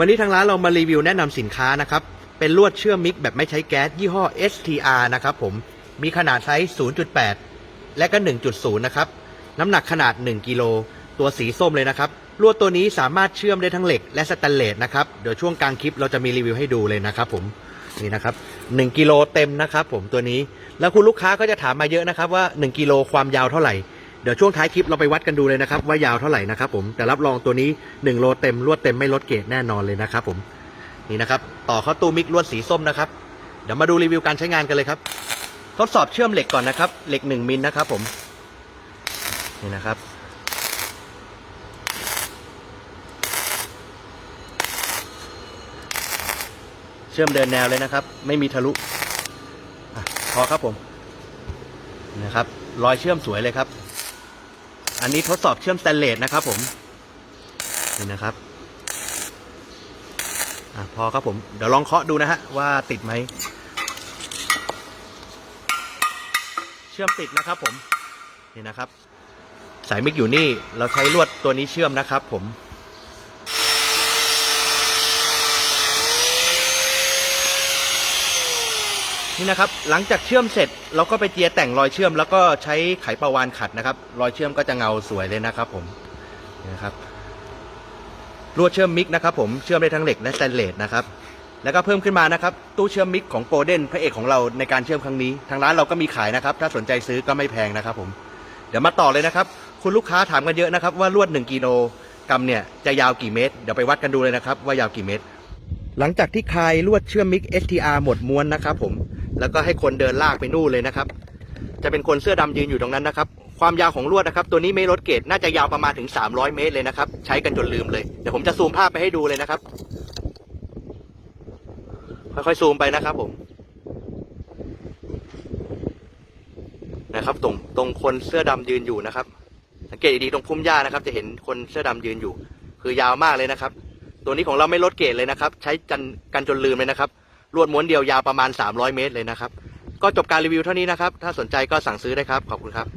วันนี้ทางร้านเรามารีวิวแนะนำสินค้านะครับ เป็นลวดเชื่อมมิกแบบไม่ใช้แก๊สยี่ห้อ STR นะครับผม มีขนาดไซส์ 0.8 และก็ 1.0 นะครับ น้ำหนักขนาด 1 กิโล ตัวสีส้มเลยนะครับ ลวดตัวนี้สามารถเชื่อมได้ทั้งเหล็กและสแตนเลสนะครับ เดี๋ยวช่วงกลางคลิปเราจะมีรีวิวให้ดูเลยนะครับผมนี่นะครับ1กิโลเต็มนะครับผมตัวนี้ แล้วคุณลูกค้าก็จะถามมาเยอะนะครับว่า 1กิโลความยาวเท่าไหร่ เดี๋ยวช่วงท้ายคลิปเราไปวัดกันดูเลยนะครับ ว่ายาวเท่าไหร่นะครับผมแต่รับรองตัวนี้ 1 โลเต็มลวดเต็มไม่ลดเกรดแน่นอนเลยนะครับผมนี่นะครับ ต่อเข้าตู้มิกลวดสีส้มนะครับ เดี๋ยวมาดูรีวิวการใช้งานกันเลยครับ ทดสอบเชื่อมเหล็กก่อนนะครับเหล็ก 1มิลนะครับผมนี่นะครับเชื่อมเดินแนวเลยนะครับ ไม่มีทะลุพอครับผมนะครับ รอยเชื่อมสวยเลยครับ อันนี้ทดสอบเชื่อมสแตนเลสนะครับผม นี่นะครับอะพอครับผม เดี๋ยวลองเคาะดูนะฮะว่าติดไหม เชื่อมติดนะครับผม นี่นะครับ สายมิกอยู่นี่ เราใช้ลวดตัวนี้เชื่อมนะครับผม นี่นะครับหลังจากเชื่อมเสร็จเราก็ไปเจียแต่งรอยเชื่อม แล้วก็ใช้ไขปลาวานขัดนะครับ รอยเชื่อมก็จะเงาสวยเลยนะครับ ผมนี่นะครับลวดเชื่อมมิกนะครับ ผมเชื่อมได้ทั้งเหล็กและสแตนเลสนะครับแล้วก็เพิ่มขึ้นมานะครับ ตู้เชื่อมมิกของโกลเด้นพระเอกของเราในการเชื่อมครั้งนี้ ทางร้านเราก็มีขายนะครับ ถ้าสนใจซื้อก็ไม่แพงนะครับ ผม เดี๋ยวมาต่อเลยนะครับ คุณลูกค้าถามกันเยอะนะครับ ว่าลวด 1กิโลกรัมเนี่ยจะยาวกี่เมตร เดี๋ยวไปวัดกันดูเลยนะครับ ว่ายาวกี่เมตร หลังจากที่คลายลวดเชื่อมมิก STR หมดม้วนนะครับ ผม แล้วก็ให้คนเดินลากไปนู่นเลยนะครับ จะเป็นคนเสื้อดำยืนอยู่ตรงนั้นนะครับ ความยาวของลวดนะครับ ตัวนี้ไม่ลดเกรดน่าจะยาวประมาณถึง 300 เมตรเลยนะครับ ใช้กันจนลืมเลย เดี๋ยวผมจะซูมภาพไปให้ดูเลยนะครับ ค่อยๆซูมไปนะครับผม นะครับ ตรงตรงคนเสื้อดำยืนอยู่นะครับ สังเกตดีๆตรงพุ่มหญ้านะครับ จะเห็นคนเสื้อดำยืนอยู่ คือยาวมากเลยนะครับ ตัวนี้ของเราไม่ลดเกรดเลยนะครับ ใช้กันกันจนลืมเลยนะครับ ลวดม้วนเดียวยาวประมาณ 300 เมตรเลยนะครับ ก็จบการรีวิวเท่านี้นะครับ ถ้าสนใจก็สั่งซื้อได้ครับ ขอบคุณครับ